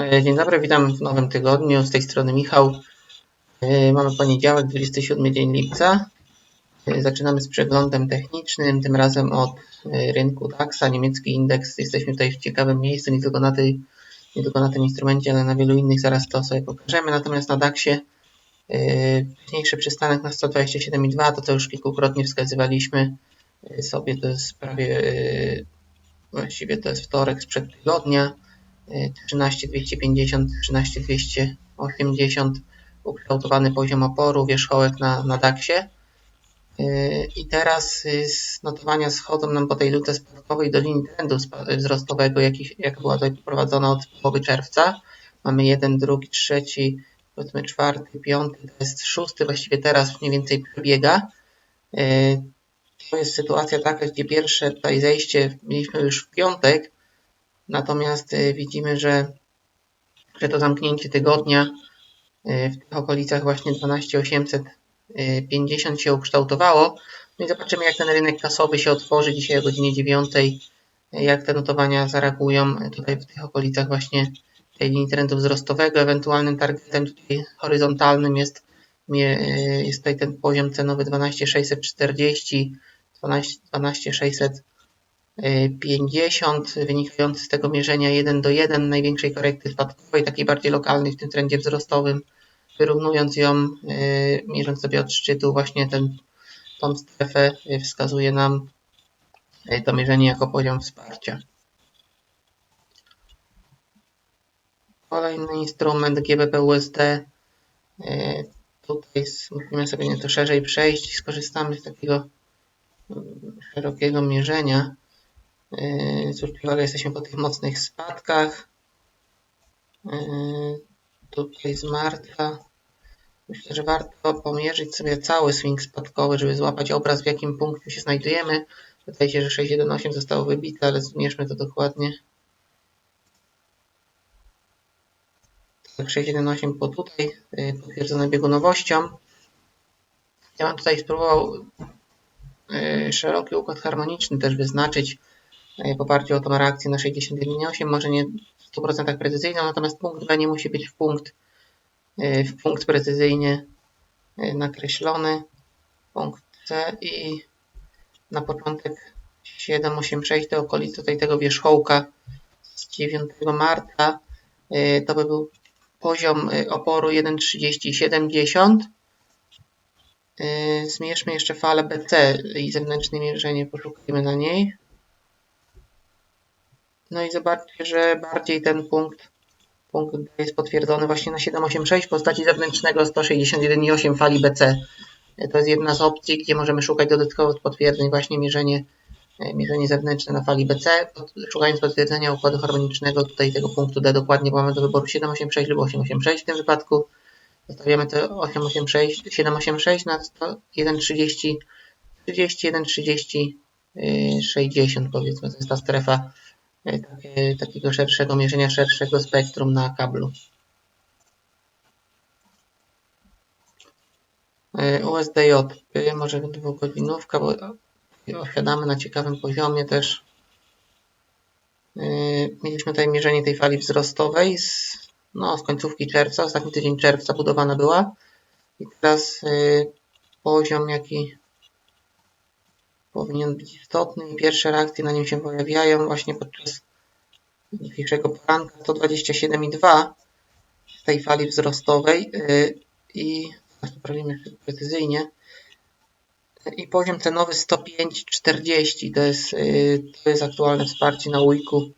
E, Dzień dobry, witam w nowym tygodniu. Z tej strony Michał. E, Mamy poniedziałek, 27 dzień lipca. E, Zaczynamy z przeglądem technicznym, tym razem od rynku DAX-a, niemiecki indeks. Jesteśmy tutaj w ciekawym miejscu, nie tylko na, tej, nie tylko na tym instrumencie, ale na wielu innych. Zaraz to sobie pokażemy. Natomiast na DAX-ie wcześniejszy przystanek na 127,2, to co już kilkukrotnie wskazywaliśmy sobie, to jest prawie, właściwie to jest wtorek sprzed tygodnia. 13250, 13280 ukształtowany poziom oporu, wierzchołek na, na. Yy, I teraz z notowania schodzą nam po tej luce spadkowej do linii trendu wzrostowego, jaki, jaka była tutaj poprowadzona od połowy czerwca. Mamy jeden, drugi, trzeci, powiedzmy czwarty, piąty, to jest szósty, właściwie teraz mniej więcej przebiega. Yy, To jest sytuacja taka, gdzie pierwsze tutaj zejście mieliśmy już w piątek, Natomiast y, widzimy, że, że to zamknięcie tygodnia y, w tych okolicach właśnie 12850 się ukształtowało. No i zobaczymy, jak ten rynek kasowy się otworzy dzisiaj o godzinie 9, jak te notowania zareagują tutaj w tych okolicach właśnie tej linii trendu wzrostowego. Ewentualnym targetem tutaj horyzontalnym jest, y, jest tutaj ten poziom cenowy 12640, 12 12600 50 wynikający z tego mierzenia 1 do 1 największej korekty spadkowej, takiej bardziej lokalnej w tym trendzie wzrostowym, wyrównując ją, yy, mierząc sobie od szczytu właśnie ten, tą strefę yy, wskazuje nam yy, to mierzenie jako poziom wsparcia. Kolejny instrument GBP USD. Yy, Tutaj musimy sobie nieco szerzej przejść i skorzystamy z takiego yy, szerokiego mierzenia. Yy, uwagę, jesteśmy po tych mocnych spadkach. Yy, Tutaj z marca. Myślę, że warto pomierzyć sobie cały swing spadkowy, żeby złapać obraz, w jakim punkcie się znajdujemy. Wydaje się, że 618 zostało wybite, ale zmierzmy to dokładnie. Tak, 618 po tutaj, yy, potwierdzone biegunowością. Ja bym tutaj spróbował szeroki układ harmoniczny też wyznaczyć w oparciu o tą reakcję na 61,8, może nie w 100% precyzyjną, natomiast punkt B nie musi być w punkt, w punkt precyzyjnie nakreślony. Punkt C i na początek 786 do okolicy tutaj tego wierzchołka z 9 marca to by był poziom oporu 1,3070. Zmierzmy jeszcze falę BC i zewnętrzne mierzenie, poszukajmy na niej. No i zobaczcie, że bardziej ten punkt, punkt jest potwierdzony właśnie na 786 w postaci zewnętrznego 161,8 fali BC. To jest jedna z opcji, gdzie możemy szukać dodatkowych potwierdzeń, właśnie mierzenie, mierzenie zewnętrzne na fali BC, szukając potwierdzenia układu harmonicznego tutaj tego punktu D dokładnie, bo mamy do wyboru 786 lub 886 w tym wypadku. Zostawiamy to 886, 786 na 1,30, 30, 1,30, 60 powiedzmy, to jest ta strefa takie, takiego szerszego mierzenia, szerszego spektrum na kablu. USDJ, może dwugodzinówka, bo osiadamy na ciekawym poziomie też. Mieliśmy tutaj mierzenie tej fali wzrostowej z, no, z końcówki czerwca, ostatni tydzień czerwca budowana była. I teraz poziom, jaki powinien być istotny i pierwsze reakcje na nim się pojawiają właśnie podczas dzisiejszego poranka 127,2 w tej fali wzrostowej i sprawdzimy precyzyjnie i poziom cenowy 105,40 to jest, to jest aktualne wsparcie na ujku.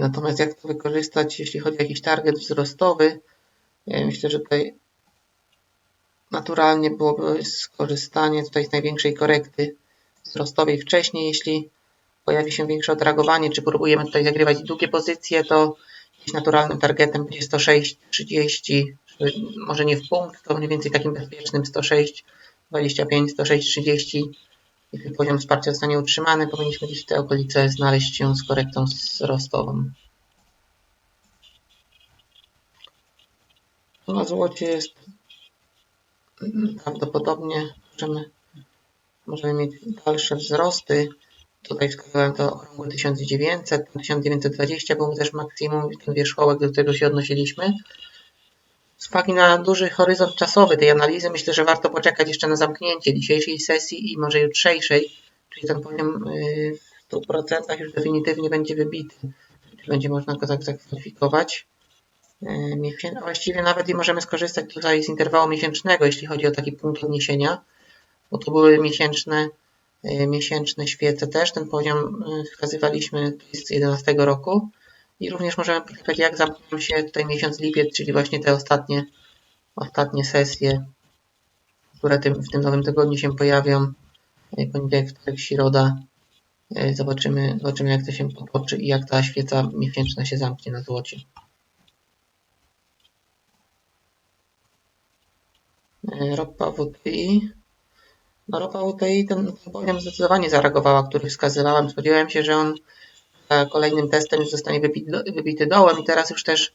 Natomiast jak to wykorzystać jeśli chodzi o jakiś target wzrostowy? Myślę, że tutaj naturalnie byłoby skorzystanie tutaj z największej korekty wzrostowej wcześniej, jeśli pojawi się większe odreagowanie, czy próbujemy tutaj zagrywać długie pozycje, to naturalnym targetem będzie 106,30, może nie w punkt, to mniej więcej takim bezpiecznym 106,25, 106,30. Jeśli poziom wsparcia zostanie utrzymany, powinniśmy gdzieś w tej okolicy znaleźć się z korektą wzrostową. Na złocie jest prawdopodobnie możemy, możemy mieć dalsze wzrosty. tutaj wskazałem to okrągłe 1900, 1920 był też maksimum, ten wierzchołek, do którego się odnosiliśmy. Z uwagi na duży horyzont czasowy tej analizy myślę, że warto poczekać jeszcze na zamknięcie dzisiejszej sesji i może jutrzejszej, czyli ten poziom y, w 100% już definitywnie będzie wybity. Będzie można go tak zakwalifikować. A właściwie nawet i możemy skorzystać tutaj z interwału miesięcznego, jeśli chodzi o taki punkt odniesienia, bo to były miesięczne, y, miesięczne świece też. Ten poziom wskazywaliśmy z 2011 roku. I również możemy poczytać, jak zamknął się tutaj miesiąc lipiec, czyli właśnie te ostatnie, ostatnie sesje, które tym, w tym nowym tygodniu się pojawią. E, poniedziałek, wtorek, środa. E, zobaczymy, zobaczymy, jak to się potoczy i jak ta świeca miesięczna się zamknie na złocie. Ropa WTI. No ropa WTI ten poziom zdecydowanie zareagowała, który wskazywałem. Spodziewałem się, że on kolejnym testem już zostanie wybity dołem i teraz już też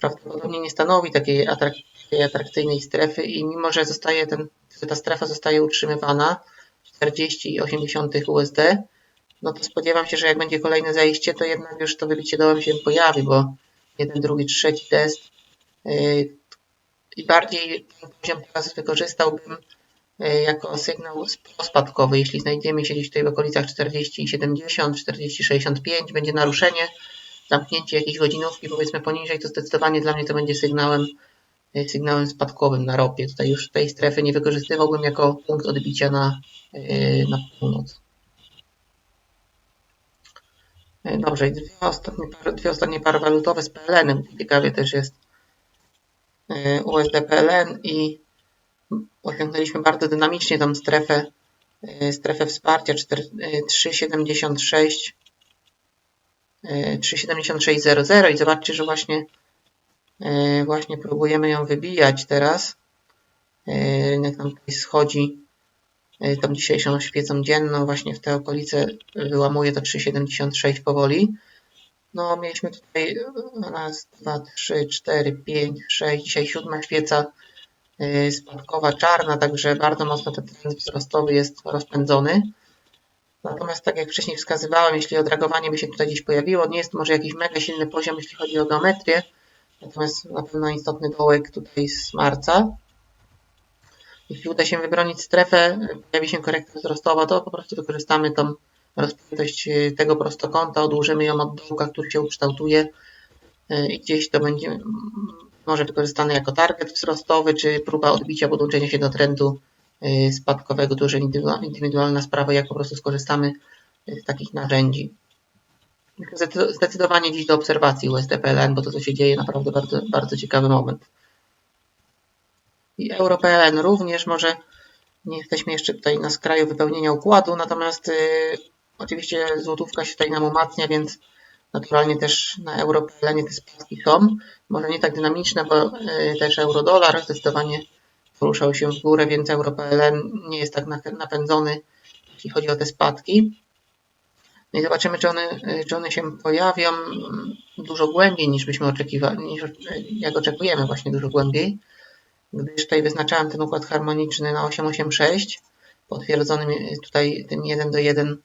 prawdopodobnie nie stanowi takiej, atrak takiej atrakcyjnej strefy i mimo, że zostaje ten, ta strefa zostaje utrzymywana 40,8 USD, no to spodziewam się, że jak będzie kolejne zajście, to jednak już to wybicie dołem się pojawi, bo jeden, drugi, trzeci test yy, i bardziej ten poziom teraz wykorzystałbym E, jako sygnał spadkowy. Jeśli znajdziemy się gdzieś tutaj w okolicach 40,70, 40,65, będzie naruszenie, zamknięcie jakiejś godzinówki powiedzmy poniżej, to zdecydowanie dla mnie to będzie sygnałem, e, sygnałem spadkowym na ropie. Tutaj już tej strefy nie wykorzystywałbym jako punkt odbicia na, e, na północ. Dobrze, dwie ostatnie, dwie ostatnie pary walutowe z PLN-em. Ciekawie też jest USD PLN i osiągnęliśmy bardzo dynamicznie tą strefę, e, strefę wsparcia 3,76 3,7600 e, i zobaczcie, że właśnie właśnie próbujemy ją wybijać teraz. Rynek nam tutaj schodzi tą dzisiejszą świecą dzienną właśnie w te okolice wyłamuje to 3,76 powoli. No mieliśmy tutaj raz, dwa, trzy, cztery, pięć, sześć, dzisiaj siódma świeca Y, spadkowa czarna, także bardzo mocno ten trend wzrostowy jest rozpędzony. Natomiast tak jak wcześniej wskazywałem, jeśli odragowanie by się tutaj gdzieś pojawiło, nie jest może jakiś mega silny poziom, jeśli chodzi o geometrię, natomiast na pewno istotny dołek tutaj z marca. Jeśli uda się wybronić strefę, pojawi się korekta wzrostowa, to po prostu wykorzystamy tą rozpiętość y, tego prostokąta, odłożymy ją od dołka, który się ukształtuje y, i gdzieś to będzie może wykorzystany jako target wzrostowy, czy próba odbicia podłączenia się do trendu y, spadkowego, to już indywidualna sprawa, jak po prostu skorzystamy z takich narzędzi. Zdecydowanie dziś do obserwacji USD-PLN, bo to co się dzieje naprawdę bardzo, bardzo ciekawy moment. I EuroPLN również może nie jesteśmy jeszcze tutaj na skraju wypełnienia układu, natomiast oczywiście złotówka się tutaj nam umacnia, więc Naturalnie też na EuroPLN te spadki są. Może nie tak dynamiczne, bo e, też euro-dolar zdecydowanie poruszał się w górę, więc EuroPLN nie jest tak napędzony, jeśli chodzi o te spadki. No i zobaczymy, czy one, e, czy one się pojawią dużo głębiej niż byśmy oczekiwali, niż jak oczekujemy właśnie dużo głębiej. Gdyż tutaj wyznaczałem ten układ harmoniczny na 886, potwierdzonym tutaj tym 1 do 1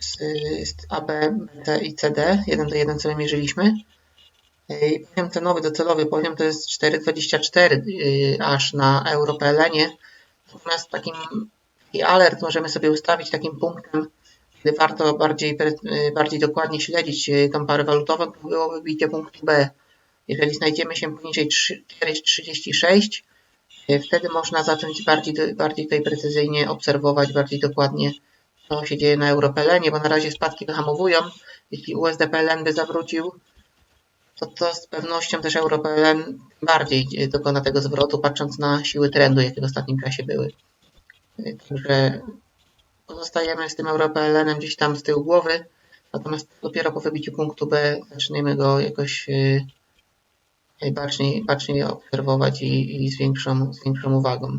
z AB, BT i CD, 1 do 1, co my mierzyliśmy. I poziom cenowy docelowy poziom to jest 4,24 y, aż na euro PLN-ie. Natomiast takim, taki alert możemy sobie ustawić takim punktem, gdy warto bardziej, y, bardziej dokładnie śledzić tą parę walutową, to było wybicie punktu B. Jeżeli znajdziemy się poniżej 4,36, wtedy można zacząć bardziej, bardziej tutaj precyzyjnie obserwować, bardziej dokładnie co się dzieje na Europelenie, bo na razie spadki wyhamowują. Jeśli USD-PLN by zawrócił, to, to z pewnością też EuroPLN bardziej dokona tego zwrotu, patrząc na siły trendu, jakie w ostatnim czasie były. Także pozostajemy z tym EuroPLN gdzieś tam z tyłu głowy, natomiast dopiero po wybiciu punktu B zaczniemy go jakoś baczniej, baczniej obserwować i, i z, większą, z większą uwagą.